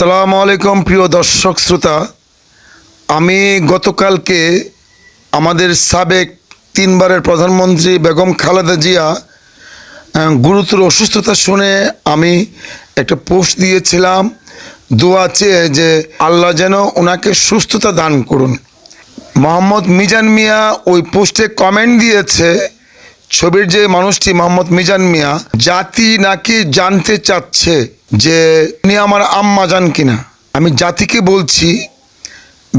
আসসালামু আলাইকুম, প্রিয় দর্শক শ্রোতা। আমি গতকালকে আমাদের সাবেক তিনবারের প্রধানমন্ত্রী বেগম খালেদা জিয়া গুরুতর অসুস্থতা শুনে আমি একটা পোস্ট দিয়েছিলাম। দোয়া চেয়ে যে আল্লাহ যেন ওনাকে সুস্থতা দান করুন। মোহাম্মদ মিজান মিয়া ওই পোস্টে কমেন্ট দিয়েছে ছবির যে মানুষটি মোহাম্মদ মিজান মিয়া, জাতি নাকি জানতে চাচ্ছে যে উনি আমার আম্মা যান কিনা। আমি জাতিকে বলছি,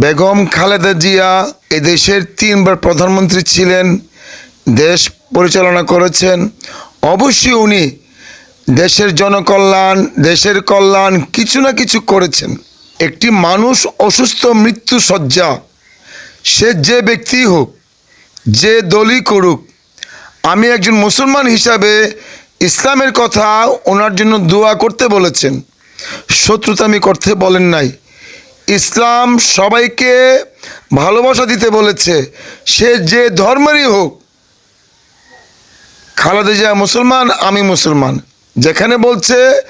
বেগম খালেদা জিয়া এদেশের তিনবার প্রধানমন্ত্রী ছিলেন, দেশ পরিচালনা করেছেন। অবশ্যই উনি দেশের জনকল্যাণ, দেশের কল্যাণ কিছু না কিছু করেছেন। একটি মানুষ অসুস্থ মৃত্যু শয্যা সে যে ব্যক্তিই হোক, যে দলই করুক আমি একজন মুসলমান হিসাবে ইসলামের কথা ওনার জন্য দোয়া করতে বলেছেন। শত্রুতা আমি করতে বলেন নাই। ইসলাম সবাইকে ভালোবাসা দিতে বলেছে। সে যে ধর্মেরই হোক। খালেদা জিয়া মুসলমান, আমি মুসলমান। যেখানে বলছে,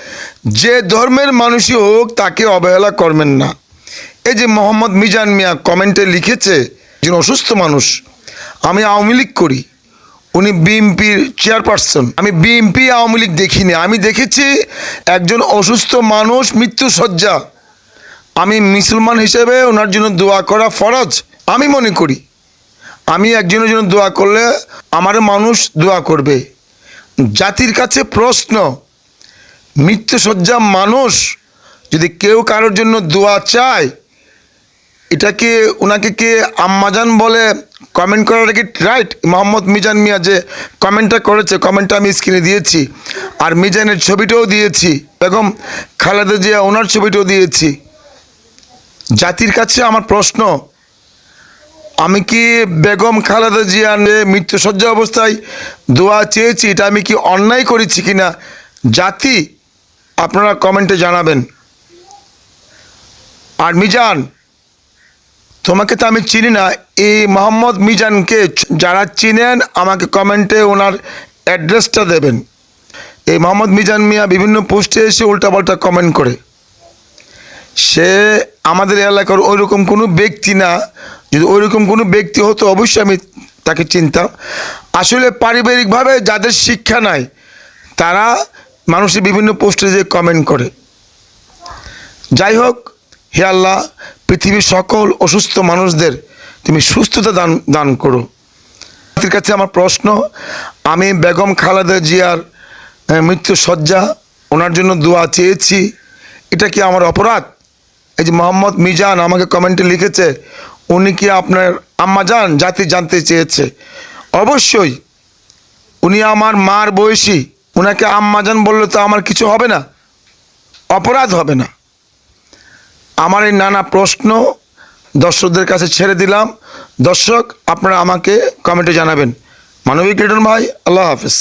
যে ধর্মের মানুষই হোক, তাকে অবহেলা করবেন না। এই যে মোহাম্মদ মিজান মিয়া কমেন্টে লিখেছে যিনি অসুস্থ মানুষ। আমি আওয়ামী লীগ করি। উনি বিএনপির চেয়ারপারসন। আমি বিএনপি আওয়ামী লীগ দেখিনি। আমি দেখেছি একজন অসুস্থ মানুষ মৃত্যুসজ্জা আমি মুসলমান হিসেবে ওনার জন্য দোয়া করা ফরজ। আমি মনে করি, আমি একজনের জন্য দোয়া করলে আমার মানুষ দোয়া করবে। জাতির কাছে প্রশ্ন মৃত্যুসজ্জা মানুষ যদি কেউ কারোর জন্য দোয়া চায়, এটাকে ওনাকে কে আম্মাজান বলে কমেন্ট করাটা কি রাইট মোহাম্মদ মিজান মিয়া যে কমেন্টটা করেছে কমেন্টটা আমি স্ক্রিনে দিয়েছি। আর মিজানের ছবিটাও দিয়েছি। বেগম খালেদা জিয়া, ওনার ছবিটাও দিয়েছি। জাতির কাছে আমার প্রশ্ন, আমি কি বেগম খালেদা জিয়ার মৃত্যুসজ্জা অবস্থায় দোয়া চেয়েছি, এটা আমি কি অন্যায় করেছি কিনা? জাতি, আপনারা কমেন্টে জানাবেন। আর মিজান তোমাকে তো আমি চিনি না। এই মোহাম্মদ মিজানকে যারা চিনেন, আমাকে কমেন্টে ওনার অ্যাড্রেসটা দেবেন। এই মোহাম্মদ মিজান মিয়া বিভিন্ন পোস্টে এসে উল্টাপাল্টা কমেন্ট করে। সে আমাদের এলাকার ওইরকম কোনো ব্যক্তি না। যদি ওইরকম কোনো ব্যক্তি হতো, অবশ্যই আমি তাকে চিনতাম। আসলে পারিবারিকভাবে যাদের শিক্ষা নাই, তারা মানুষের বিভিন্ন পোস্টে যে কমেন্ট করে। যাই হোক, হে আল্লাহ পৃথিবীর সকল অসুস্থ মানুষদের তুমি সুস্থতা দান দান করো। জাতির কাছে আমার প্রশ্ন, আমি বেগম খালেদা জিয়ার মৃত্যু শয্যা ওনার জন্য দোয়া চেয়েছি, এটা কি আমার অপরাধ? এই যে মোহাম্মদ মিজান আমাকে কমেন্টে লিখেছে, উনি কি আপনার আম্মা যান জাতি জানতে চেয়েছে। অবশ্যই, উনি আমার মার বয়সী ওনাকে আম্মাজান বললে তো আমার কিছু হবে না, অপরাধ হবে না। আমার এই নানা প্রশ্ন দর্শকদের কাছে ছেড়ে দিলাম। দর্শক, আপনারা আমাকে কমেন্টে জানাবেন। মানবিক রিটন ভাই, আল্লাহ হাফিজ।